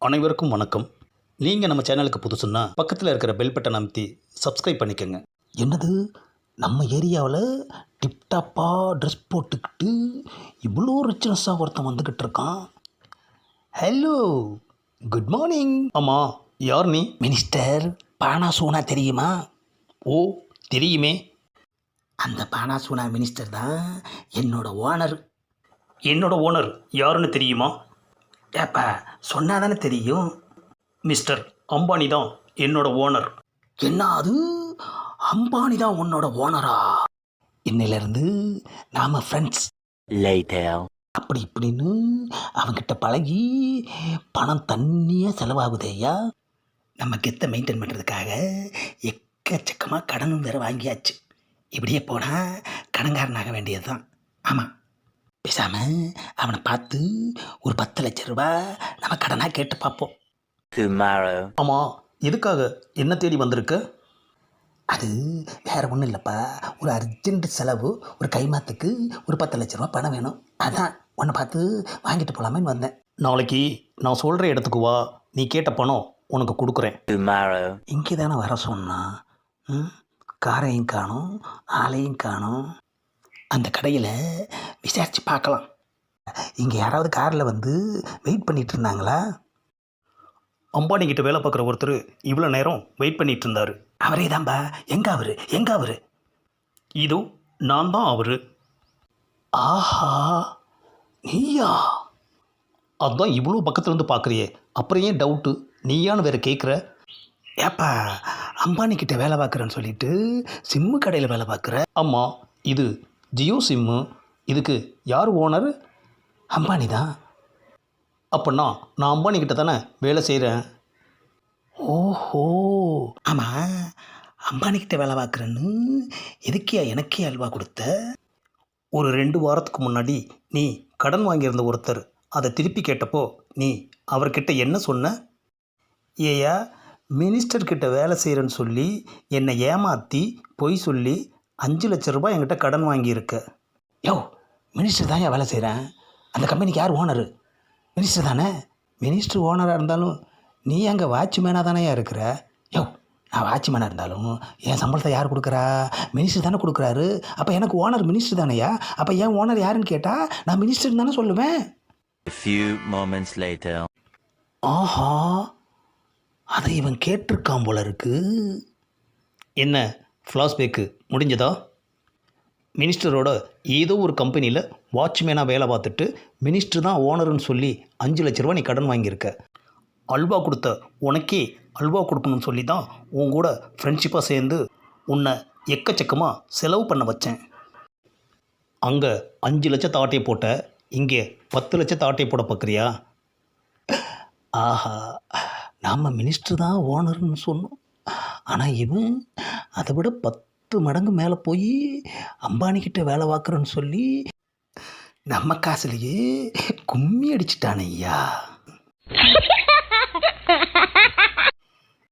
அனைவருக்கும் வணக்கம். நீங்கள் நம்ம சேனலுக்கு புதுசுன்னா பக்கத்தில் இருக்கிற பெல் பட்டன் அமைத்தி சப்ஸ்கிரைப் பண்ணிக்கோங்க. என்னது? நம்ம ஏரியாவில் டிப்டாப்பாக ட்ரெஸ் போட்டுக்கிட்டு இவ்வளோ ரிச்சனஸாக ஒருத்தன் வந்துக்கிட்டு இருக்கான். ஹலோ குட் மார்னிங் ஆமாம் யார் நீ? மினிஸ்டர் பானாசோனா தெரியுமா? ஓ தெரியுமே. அந்த பானாசோனா மினிஸ்டர் தான் என்னோட ஓனர் என்னோட ஓனர் யாருன்னு தெரியுமா? ஏப்பா சொன்னால் தானே தெரியும்? மிஸ்டர் அம்பானி தான் என்னோட ஓனர். என்ன அது? அம்பானி தான் உன்னோட ஓனரா? இன்னிலிருந்து நாம ஃப்ரெண்ட்ஸ். அப்படி இப்படின்னு அவங்கிட்ட பழகி பணம் தண்ணியாக செலவாகுது ஐயா நம்ம கெத்தை மெயின்டைன் பண்ணுறதுக்காக எக்கச்சக்கமாக கடனும் வேற வாங்கியாச்சு. இப்படியே போனால் கடன்காரனாக வேண்டியது தான் ஆமாம் பேசாமல் அவனை பார்த்து ஒரு பத்து லட்ச ரூபா நம்ம கடனாக கேட்டு பார்ப்போம். ஆமாம் எதுக்காக? என்ன தேடி வந்திருக்க? அது வேற ஒன்றும் இல்லைப்பா. ஒரு அர்ஜென்ட் செலவு ஒரு கைமாத்துக்கு ஒரு பத்து லட்ச ரூபா பணம் வேணும். அதான் உன்னை பார்த்து வாங்கிட்டு போகலாமேன்னு வந்தேன். நாளைக்கு நான் சொல்கிற இடத்துக்கு வா. நீ கேட்ட பணம் உனக்கு கொடுக்குறேன். Tomorrow. இங்கே தானே வர சொன்னா? காரையும் காணும் ஆளையும் காணும். அந்த கடையில் விசாரித்து பார்க்கலாம். இங்கே யாராவது காரில் வந்து வெயிட் பண்ணிட்டு இருந்தாங்களா அம்பானி கிட்ட வேலை பார்க்குற ஒருத்தர் இவ்வளோ நேரம் வெயிட் பண்ணிட்டு இருந்தார் அவரே தான்பா எங்க அவரு? எங்க அவரு? இதோ நான் தான் அவரு. ஆஹா. நீயா? அதான் இவ்வளோ பக்கத்துல இருந்து பார்க்குறியே. அப்புறம் ஏன் டவுட்டு நீயான்னு வேற கேட்குற ஏப்பா அம்பானி கிட்ட வேலை பார்க்குறேன்னு சொல்லிட்டு சிம்மு கடையில் வேலை பார்க்குற? ஆமாம் இது ஜியோ சிம்மு. இதுக்கு யார் ஓனர்? அம்பானி தான்? அப்போனா நான் அம்பானி கிட்ட தானே வேலை செய்கிறேன் ஓஹோ. ஆமாம் அம்பானி கிட்ட வேலை பார்க்குறேன்னு எதுக்கியா எனக்கே அல்வா கொடுத்த? ஒரு ரெண்டு வாரத்துக்கு முன்னாடி நீ கடன் வாங்கியிருந்த ஒருத்தர் அதை திருப்பி கேட்டப்போ நீ அவர்கிட்ட என்ன சொன்ன? ஏயா மினிஸ்டர் கிட்ட வேலை செய்கிறேன்னு சொல்லி என்னை ஏமாற்றி பொய் சொல்லி அஞ்சு லட்ச ரூபாய் என்கிட்ட கடன் வாங்கியிருக்க. யோ மினிஸ்டர் தான் வேலை செய்கிறேன் அந்த கம்பெனிக்கு யார் ஓனரு மினிஸ்டர் தானே? மினிஸ்டர் ஓனராக இருந்தாலும் நீ அங்கே வாட்ச்மேனாக தானேயா இருக்கிற? யோ நான் வாட்ச்மேனாக இருந்தாலும் என் சம்பளத்தை யார் கொடுக்குறா? மினிஸ்டர் தானே கொடுக்குறாரு. அப்போ எனக்கு ஓனர் மினிஸ்டர் தானேயா? அப்போ என் ஓனர் யாருன்னு கேட்டால் நான் மினிஸ்டர் தானே சொல்லுவேன். ஆஹா அதை இவன் கேட்டிருக்கான் போல இருக்கு. என்ன ஃப்ளாஷ்பேக்கு முடிஞ்சதா? மினிஸ்டரோட ஏதோ ஒரு கம்பெனியில் வாட்ச்மேனாக வேலை பார்த்துட்டு மினிஸ்டர் தான் ஓனர்னு சொல்லி அஞ்சு லட்ச ரூபா நீ கடன் வாங்கியிருக்க. அல்வா கொடுத்த உனக்கே அல்வா கொடுக்கணும்னு சொல்லி தான் உன் கூட ஃப்ரெண்ட்ஷிப்பாக சேர்ந்து உன்னை எக்கச்சக்கமாக செலவு பண்ண வச்சேன். அங்கே அஞ்சு லட்சத்தை ஆட்டையை போட்ட இங்கே பத்து லட்சத்தை ஆட்டையை போட பார்க்குறியா? ஆஹா நாம் மினிஸ்டர் தான் ஓனர்னு சொன்னோம். ஆனால் இவன் அதை விட பத்து மடங்கு மேலே போய் அம்பானிக்கிட்ட வேலை பார்க்குறோன்னு சொல்லி நம்ம காசுலேயே கும்மி அடிச்சிட்டான ஐயா.